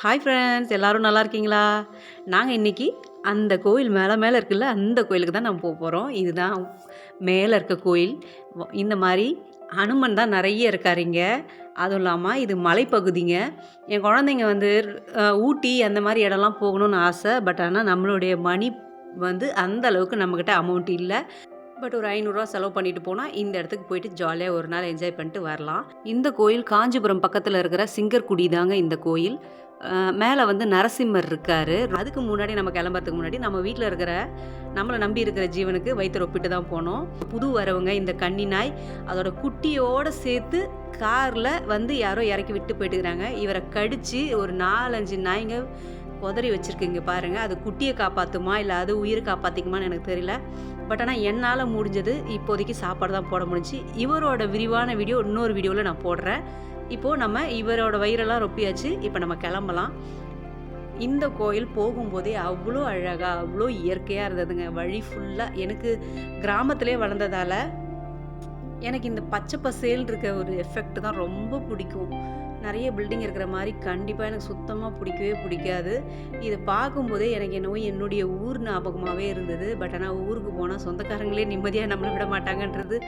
Hi friends எல்லோரும் நல்லா இருக்கீங்களா? நாங்கள் இன்றைக்கி அந்த கோயில் மேலே மேலே இருக்குல்ல அந்த கோயிலுக்கு தான் நம்ம போக போகிறோம் இதுதான் மேலே இருக்க கோயில். இந்த மாதிரி ஹனுமன் தான் நிறைய இருக்கார் இங்கே. அதுவும் இல்லாமல் இது மலைப்பகுதிங்க. என் குழந்தைங்க வந்து ஊட்டி அந்த மாதிரி இடம்லாம் போகணும்னு ஆசை. பட் ஆனால் நம்மளுடைய மணி வந்து அந்த அளவுக்கு நம்மக்கிட்ட அமௌண்ட் இல்லை. பட் ஒரு ஐநூறுரூவா செலவு பண்ணிட்டு போனால் இந்த இடத்துக்கு போயிட்டு ஜாலியாக ஒரு நாள் என்ஜாய் பண்ணிட்டு வரலாம். இந்த கோயில் காஞ்சிபுரம் பக்கத்தில் இருக்கிற சிங்கர்குடி தாங்க இந்த கோயில். மேலே வந்து நரசிம்மர் இருக்காரு. அதுக்கு முன்னாடி நம்ம கிளம்புறதுக்கு முன்னாடி நம்ம வீட்டில் இருக்கிற நம்மளை நம்பி இருக்கிற ஜீவனுக்கு வயிற்று ஒப்பிட்டு தான் போனோம். புது வரவங்க இந்த கன்னி நாய் அதோட குட்டியோட சேர்த்து காரில் வந்து யாரோ இறக்கி விட்டு போயிட்டுக்கிறாங்க. இவரை கடித்து ஒரு நாலஞ்சு நாய்ங்க உதறி வச்சுருக்குங்க பாருங்கள் அது குட்டியை காப்பாற்றுமா இல்லை அது உயிரை காப்பாற்றிக்குமான்னு எனக்கு தெரியல. பட் ஆனால் என்னால் முடிஞ்சது இப்போதைக்கு சாப்பாடு தான் போட முடிஞ்சு. இவரோட விரிவான வீடியோ இன்னொரு வீடியோவில் நான் போடுறேன். இப்போது நம்ம இவரோட வயிறெல்லாம் ரொப்பியாச்சு இப்போ நம்ம கிளம்பலாம். இந்த கோயில் போகும்போதே அவ்வளோ அழகாக அவ்வளோ இயற்கையாக இருந்ததுங்க. வழி ஃபுல்லாக எனக்கு கிராமத்திலே வளர்ந்ததால் எனக்கு இந்த பச்சை பசேல் இருக்க ஒரு எஃபெக்ட் தான் ரொம்ப பிடிக்கும். நிறைய பில்டிங் இருக்கிற மாதிரி கண்டிப்பாக எனக்கு சுத்தமாக பிடிக்கவே பிடிக்காது. இதை பார்க்கும்போதே எனக்கு என்னவோ என்னுடைய ஊர் ஞாபகமாகவே இருந்தது. பட் ஆனால் ஊருக்கு போனால் சொந்தக்காரங்களே நிம்மதியாக நம்மளை விட மாட்டாங்கன்றது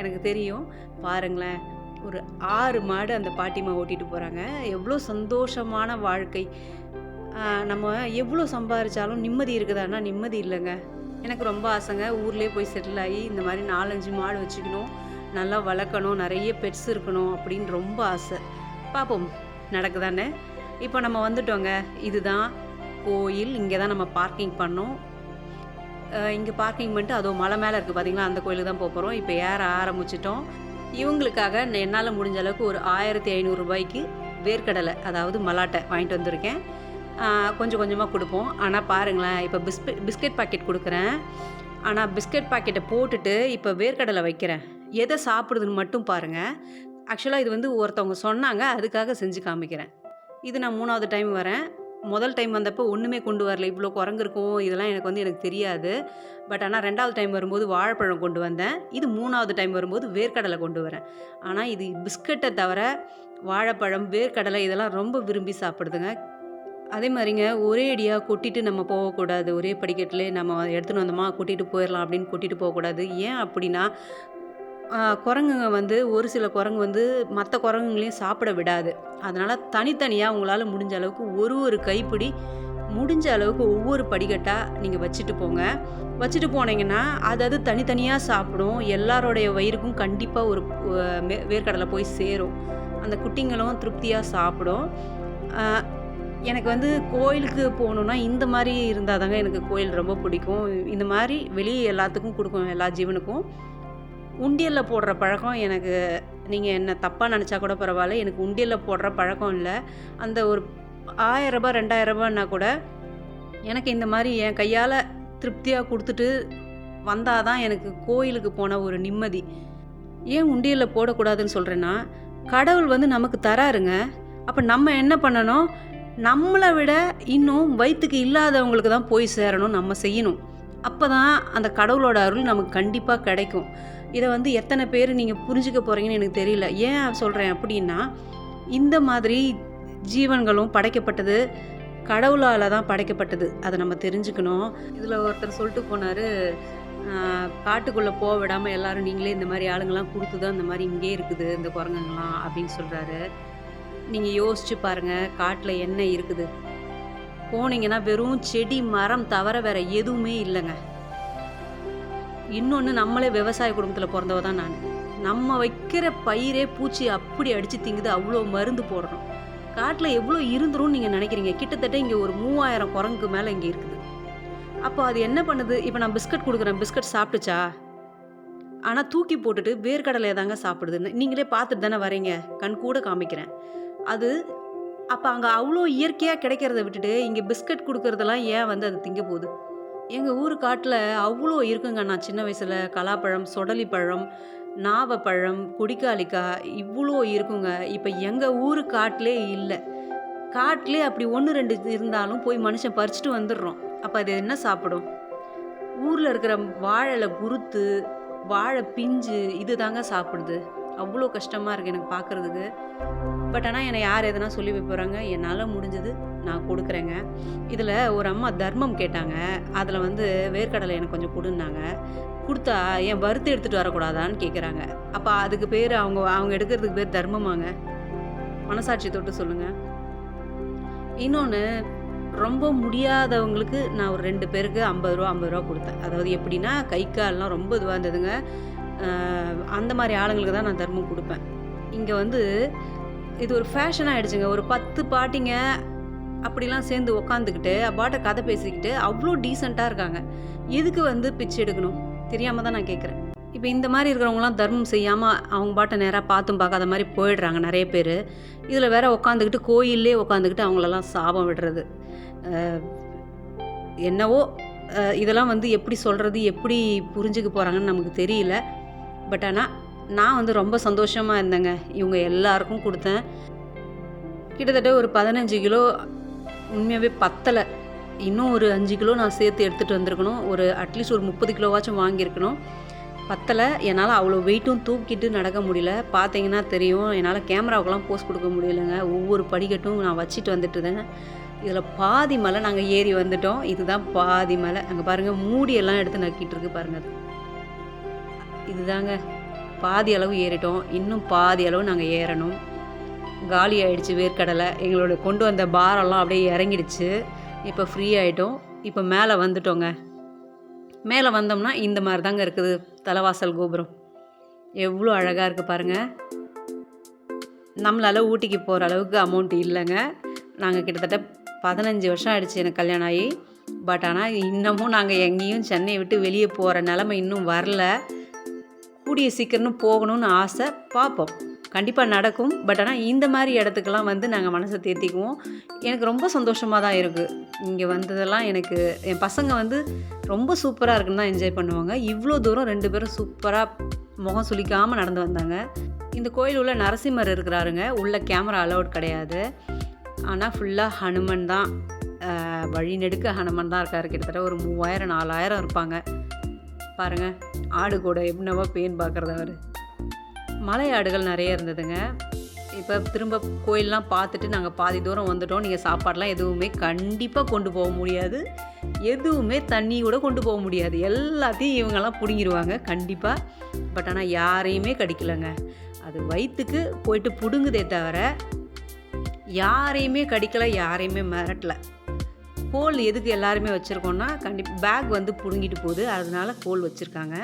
எனக்கு தெரியும். பாருங்களேன். ஒரு ஆறு மாடு அந்த பாட்டிமா ஓட்டிட்டு போகிறாங்க எவ்வளோ சந்தோஷமான வாழ்க்கை. நம்ம எவ்வளோ சம்பாதிச்சாலும் நிம்மதி இருக்குதான்னா நிம்மதி இல்லைங்க. எனக்கு ரொம்ப ஆசைங்க. ஊர்லேயே போய் செட்டில் ஆகி இந்த மாதிரி நாலஞ்சு மாடு வச்சுக்கணும். நல்லா வளர்க்கணும். நிறைய பெட்ஸ் இருக்கணும் அப்படின்னு ரொம்ப ஆசை. பார்ப்போம் நடக்குதானே இப்போ நம்ம வந்துட்டோங்க. இதுதான் கோயில். இங்கே தான் நம்ம பார்க்கிங் பண்ணோம். இங்கே பார்க்கிங் பண்ணிட்டு அதோ மலை மேலே இருக்குது பார்த்தீங்களா அந்த கோயிலுக்கு தான் போக போகிறோம் இப்போ ஏற ஆரம்பிச்சிட்டோம். இவங்களுக்காக என்னால் முடிஞ்ச அளவுக்கு ஒரு ஆயிரத்தி ஐநூறுரூபாய்க்கு வேர்க்கடலை அதாவது மலாட்டை வாங்கிட்டு வந்திருக்கேன். கொஞ்சம் கொஞ்சமாக கொடுப்போம். ஆனால் பாருங்களேன் இப்போ பிஸ்கெட் பிஸ்கெட் பாக்கெட் கொடுக்குறேன். ஆனால் பிஸ்கெட் பாக்கெட்டை போட்டுட்டு இப்போ வேர்க்கடலை வைக்கிறேன். எதை சாப்பிடுதுன்னு மட்டும் பாருங்கள் ஆக்சுவலாக இது வந்து ஒருத்தவங்க சொன்னாங்க அதுக்காக செஞ்சு காமிக்கிறேன். இது நான் மூணாவது டைம் வரேன். முதல் டைம் வந்தப்போ ஒன்றுமே கொண்டு வரல. இவ்வளோ குரங்கு இருக்கும் இதெல்லாம் எனக்கு வந்து எனக்கு தெரியாது. பட் ஆனால் ரெண்டாவது டைம் வரும்போது வாழைப்பழம் கொண்டு வந்தேன். இது மூணாவது டைம் வரும்போது வேர்க்கடலை கொண்டு வரேன். ஆனால் இது பிஸ்கட்டை தவிர வாழைப்பழம் வேர்க்கடலை இதெல்லாம் ரொம்ப விரும்பி சாப்பிடுதுங்க. அதே மாதிரிங்க ஒரே அடியாக கொட்டிட்டு நம்ம போகக்கூடாது. ஒரே படிக்கட்டிலே நம்ம எடுத்துகிட்டு வந்தோமா கொட்டிட்டு போயிடலாம் அப்படின்னு கொட்டிட்டு போகக்கூடாது. ஏன் அப்படின்னா குரங்குங்க வந்து ஒரு சில குரங்கு வந்து மற்ற குரங்குங்களையும் சாப்பிட விடாது. அதனால் தனித்தனியாக உங்களால் முடிஞ்ச அளவுக்கு ஒரு ஒரு கைப்பிடி முடிஞ்ச அளவுக்கு ஒவ்வொரு படிக்கட்டாக நீங்கள் வச்சுட்டு போங்க. வச்சுட்டு போனீங்கன்னா அது அது தனித்தனியாக சாப்பிடும். எல்லாரோடைய வயிறுக்கும் கண்டிப்பாக ஒரு மே- வேர்க்கடலை போய் சேரும். அந்த குட்டிங்களும் திருப்தியாக சாப்பிடும். எனக்கு வந்து கோயிலுக்கு போகணுன்னா இந்த மாதிரி இருந்தால் தாங்க எனக்கு கோயில் ரொம்ப பிடிக்கும். இந்த மாதிரி வெளியே எல்லாத்துக்கும் கொடுக்கும் எல்லா ஜீவனுக்கும். உண்டியலில் போடுற பழக்கம் எனக்கு நீங்கள் என்ன தப்பாக நினச்சா கூட பரவாயில்ல. எனக்கு உண்டியலில் போடுற பழக்கம் இல்லை. அந்த ஒரு ஆயரரூபா ரெண்டாயிரரூபான்னா கூட எனக்கு இந்த மாதிரி என் கையால் திருப்தியாக கொடுத்துட்டு வந்தால் தான் எனக்கு கோயிலுக்கு போன ஒரு நிம்மதி. ஏன் உண்டியலில் போடக்கூடாதுன்னு சொல்கிறேன்னா கடவுள் வந்து நமக்கு தராருங்க. அப்போ நம்ம என்ன பண்ணணும்? நம்மளை விட இன்னும் வயிற்றுக்கு இல்லாதவங்களுக்கு தான் போய் சேரணும் நம்ம செய்யணும். அப்போ தான் அந்த கடவுளோட அருள் நமக்கு கண்டிப்பாக கிடைக்கும். இதை வந்து எத்தனை பேர் நீங்கள் புரிஞ்சுக்க போகிறீங்கன்னு எனக்கு தெரியல. ஏன் சொல்கிறேன் அப்படின்னா இந்த மாதிரி ஜீவன்களும் படைக்கப்பட்டது கடவுளால் தான் படைக்கப்பட்டது. அதை நம்ம தெரிஞ்சுக்கணும். இதில் ஒருத்தர் சொல்லிட்டு போனார் காட்டுக்குள்ளே போக விடாமல் எல்லோரும் நீங்களே இந்த மாதிரி ஆளுங்கள்லாம் கொடுத்து தான் இந்த மாதிரி இங்கே இருக்குது இந்த குரங்குங்களாம் அப்படின்னு சொல்கிறாரு நீங்கள் யோசிச்சு பாருங்கள் காட்டில் என்ன இருக்குது? போனீங்கன்னா வெறும் செடி மரம் தவிர வேறு எதுவுமே இல்லைங்க. இன்னொன்று நம்மளே விவசாய குடும்பத்தில் பிறந்தவ தான் நான். நம்ம வைக்கிற பயிரே பூச்சி அப்படி அடித்து திங்குது அவ்வளோ மருந்து போடுறோம் காட்டில் எவ்வளோ இருந்துரும்னு நீங்கள் நினைக்கிறீங்க? கிட்டத்தட்ட இங்கே ஒரு மூவாயிரம் குரங்குக்கு மேலே இங்கே இருக்குது. அப்போ அது என்ன பண்ணுது? இப்போ நான் பிஸ்கட் கொடுக்குறேன். பிஸ்கட் சாப்பிட்டுச்சா? ஆனால் தூக்கி போட்டுட்டு வேர்க்கடலை தாங்க சாப்பிடுதுன்னு. நீங்களே பார்த்துட்டு தானே வரீங்க கண் கூட காமிக்கிறேன். அது அப்போ அங்கே அவ்வளோ இயற்கையாக கிடைக்கிறத விட்டுட்டு இங்கே பிஸ்கட் கொடுக்கறதெல்லாம் ஏன் வந்து அது திங்க போகுது? எங்கள் ஊர் காட்டில் அவ்வளோ இருக்குங்க நான் சின்ன வயசில் கலாப்பழம் சொடலி பழம் நாவப்பழம் குடிக்காலிக்காய் இவ்வளோ இருக்குங்க. இப்போ எங்கள் ஊர் காட்டிலே இல்லை. காட்டிலே அப்படி ஒன்று ரெண்டு இருந்தாலும் போய் மனுஷன் பறிச்சுட்டு வந்துடுறோம். அப்போ அது என்ன சாப்பிடும்? ஊரில் இருக்கிற வாழைல குருத்து வாழை பிஞ்சு இது தாங்க சாப்பிடுது. அவ்வளோ கஷ்டமாக இருக்குது எனக்கு பார்க்குறதுக்கு பட் ஆனால் என்னை யார் எதனா சொல்லி போகிறாங்க என்னால் முடிஞ்சது நான் கொடுக்குறேங்க. இதில் ஒரு அம்மா தர்மம் கேட்டாங்க. அதில் வந்து வேர்க்கடலை எனக்கு கொஞ்சம் கொடுன்னாங்க. கொடுத்தா என் வறுத்து எடுத்துகிட்டு வரக்கூடாதான்னு கேட்குறாங்க அப்போ அதுக்கு பேர் அவங்க அவங்க எடுக்கிறதுக்கு பேர் தர்மமாங்க. மனசாட்சி தொட்டு சொல்லுங்கள் இன்னொன்று ரொம்ப முடியாதவங்களுக்கு நான் ஒரு ரெண்டு பேருக்கு ஐம்பது ரூபா ஐம்பது ரூபா கொடுத்தேன். அதாவது எப்படின்னா கை கால்லாம் ரொம்ப இதுவாக இருந்ததுங்க. அந்த மாதிரி ஆளுங்களுக்கு தான் நான் தர்மம் கொடுப்பேன். இங்கே வந்து இது ஒரு ஃபேஷன் ஆகிடுச்சுங்க ஒரு பத்து பாட்டிங்க அப்படிலாம் சேர்ந்து உக்காந்துக்கிட்டு அப்பாட்ட கதை பேசிக்கிட்டு அவ்வளோ டீசெண்டாக இருக்காங்க. எதுக்கு வந்து பிச்சை எடுக்கணும்? தெரியாமல் தான் நான் கேட்குறேன் இப்போ இந்த மாதிரி இருக்கிறவங்களாம் தர்மம் செய்யாமல் அவங்க பாட்டை நேராக பார்த்தும் பார்க்காத மாதிரி போயிடுறாங்க நிறைய பேர். இதில் வேற உட்காந்துக்கிட்டு கோயிலே உட்காந்துக்கிட்டு அவங்களெல்லாம் சாபம் விடுறது. என்னவோ இதெல்லாம் வந்து எப்படி சொல்கிறது எப்படி புரிஞ்சுக்க போகிறாங்கன்னு நமக்கு தெரியல. பட் ஆனால் நான் வந்து ரொம்ப சந்தோஷமாக இருந்தேங்க. இவங்க எல்லாருக்கும் கொடுத்தேன். கிட்டத்தட்ட ஒரு பதினஞ்சு கிலோ உண்மையாகவே பத்தலை. இன்னும் ஒரு அஞ்சு கிலோ நான் சேர்த்து எடுத்துகிட்டு வந்திருக்கணும். ஒரு அட்லீஸ்ட் ஒரு முப்பது கிலோவாச்சும் வாங்கியிருக்கணும். பத்தலை. என்னால் அவ்வளோ வெயிட்டும் தூக்கிட்டு நடக்க முடியல. பார்த்தீங்கன்னா தெரியும். என்னால் கேமராவுக்கெல்லாம் போஸ்ட் கொடுக்க முடியலைங்க. ஒவ்வொரு படிக்கட்டும் நான் வச்சுட்டு வந்துட்டு இருந்தேன் இதில் பாதி மலை நாங்கள் ஏறி வந்துட்டோம். இதுதான் பாதி மலை. அங்கே பாருங்கள் மூடியெல்லாம் எடுத்து நக்கிட்டு இருக்கு பாருங்கள் அது இதுதாங்க. பாதி அளவு ஏறிட்டோம். இன்னும் பாதி அளவு நாங்கள் ஏறணும். காலி ஆயிடுச்சு வேர்க்கடலை. எங்களோட கொண்டு வந்த பாரெல்லாம் அப்படியே இறங்கிடுச்சு. இப்போ ஃப்ரீ ஆகிட்டோம் இப்போ மேலே வந்துட்டோங்க. மேலே வந்தோம்னா இந்த மாதிரி தாங்க இருக்குது தலைவாசல் கோபுரம். எவ்வளோ அழகாக இருக்குது பாருங்கள் நம்மளால் ஊட்டிக்கு போகிற அளவுக்கு அமௌண்ட் இல்லைங்க. நாங்கள் கிட்டத்தட்ட பதினஞ்சு வருஷம் ஆயிடுச்சு எனக்கு கல்யாணம் ஆகி. பட் ஆனால் இன்னமும் நாங்கள் எங்கேயும் சென்னையை விட்டு வெளியே போகிற நிலமை இன்னும் வரல. கூடிய சீக்கிரம் போகணும்னு ஆசை பார்ப்போம். கண்டிப்பாக நடக்கும். பட் ஆனால் இந்த மாதிரி இடத்துக்கெல்லாம் வந்து நாங்கள் மனசை தேர்த்திக்குவோம் எனக்கு ரொம்ப சந்தோஷமாக தான் இருக்குது இங்கே வந்ததெல்லாம் எனக்கு என் பசங்க வந்து ரொம்ப சூப்பராக இருக்குன்னு தான் என்ஜாய் பண்ணுவாங்க. இவ்வளோ தூரம் ரெண்டு பேரும் சூப்பராக முகம் சுளிக்காமல் நடந்து வந்தாங்க. இந்த கோயில் உள்ள நரசிம்மர் இருக்கிறாருங்க. உள்ள கேமரா அலௌட் கிடையாது. ஆனால் ஃபுல்லாக ஹனுமன் தான். வழி நெடுக்க ஹனுமன் தான் இருக்கார். கிட்டத்தட்ட ஒரு மூவாயிரம் நாலாயிரம் இருப்பாங்க. பாருங்கள் ஆடு கூட என்னவோ பேன் பார்க்குறது அவர். மலை ஆடுகள் நிறைய இருந்ததுங்க. இப்போ திரும்ப கோயிலெலாம் பார்த்துட்டு நாங்கள் பாதி தூரம் வந்துட்டோம். நீங்கள் சாப்பாடெலாம் எதுவுமே கண்டிப்பாக கொண்டு போக முடியாது. எதுவுமே தண்ணி கூட கொண்டு போக முடியாது. எல்லாத்தையும் இவங்கெல்லாம் பிடுங்கிடுவாங்க கண்டிப்பாக பட் ஆனால் யாரையுமே கடிக்கலைங்க. அது வயிற்றுக்கு போயிட்டு பிடுங்குதே தவிர யாரையுமே கடிக்கலை யாரையுமே மிரட்டல. கோல் எதுக்கு எல்லாருமே வச்சுருக்கோன்னா கண்டிப்பாக பேக் வந்து பிடுங்கிட்டு போகுது. அதனால கோல் வச்சுருக்காங்க.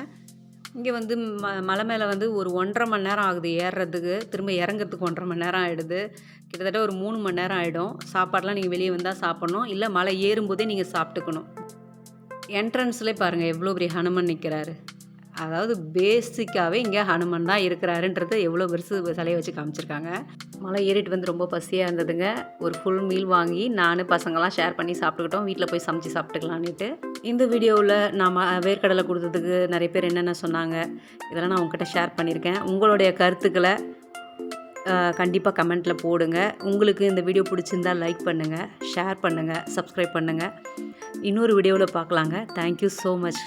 இங்கே வந்து ம மலை மேலே வந்து ஒரு ஒன்றரை மணி நேரம் ஆகுது ஏறுறதுக்கு திரும்ப இறங்குறதுக்கு ஒன்றரை மணி நேரம் ஆகிடுது கிட்டத்தட்ட ஒரு மூணு மணி நேரம் ஆகிடும் சாப்பாடெலாம் நீங்கள் வெளியே வந்தால் சாப்பிட்ணும். இல்லை மலை ஏறும்போதே நீங்கள் சாப்பிட்டுக்கணும். என்ட்ரன்ஸ்லேயே பாருங்கள் எவ்வளோ பெரிய ஹனுமன் நிற்கிறாரு அதாவது பேசிக்காகவே இங்கே ஹனுமன் தான் இருக்கிறாருன்றது எவ்வளோ பெருசு சிலையை வச்சு காமிச்சிருக்காங்க. மலை ஏறிட்டு வந்து ரொம்ப பசியாக இருந்ததுங்க. ஒரு ஃபுல் மீல் வாங்கி நான் பசங்களாம் ஷேர் பண்ணி சாப்பிட்டுக்கிட்டோம். வீட்டில் போய் சமைச்சு சாப்பிட்டுக்கலான்னுட்டு. இந்த வீடியோவில் நாம் வேர்க்கடலை கொடுத்ததுக்கு நிறைய பேர் என்னென்ன சொன்னாங்க இதெல்லாம் நான் உங்ககிட்ட ஷேர் பண்ணியிருக்கேன். உங்களுடைய கருத்துக்களை கண்டிப்பாக கமெண்ட்டில் போடுங்க. உங்களுக்கு இந்த வீடியோ பிடிச்சிருந்தா லைக் பண்ணுங்கள் ஷேர் பண்ணுங்கள் சப்ஸ்கிரைப் பண்ணுங்கள் இன்னொரு வீடியோவில் பார்க்கலாங்க. Thank you so much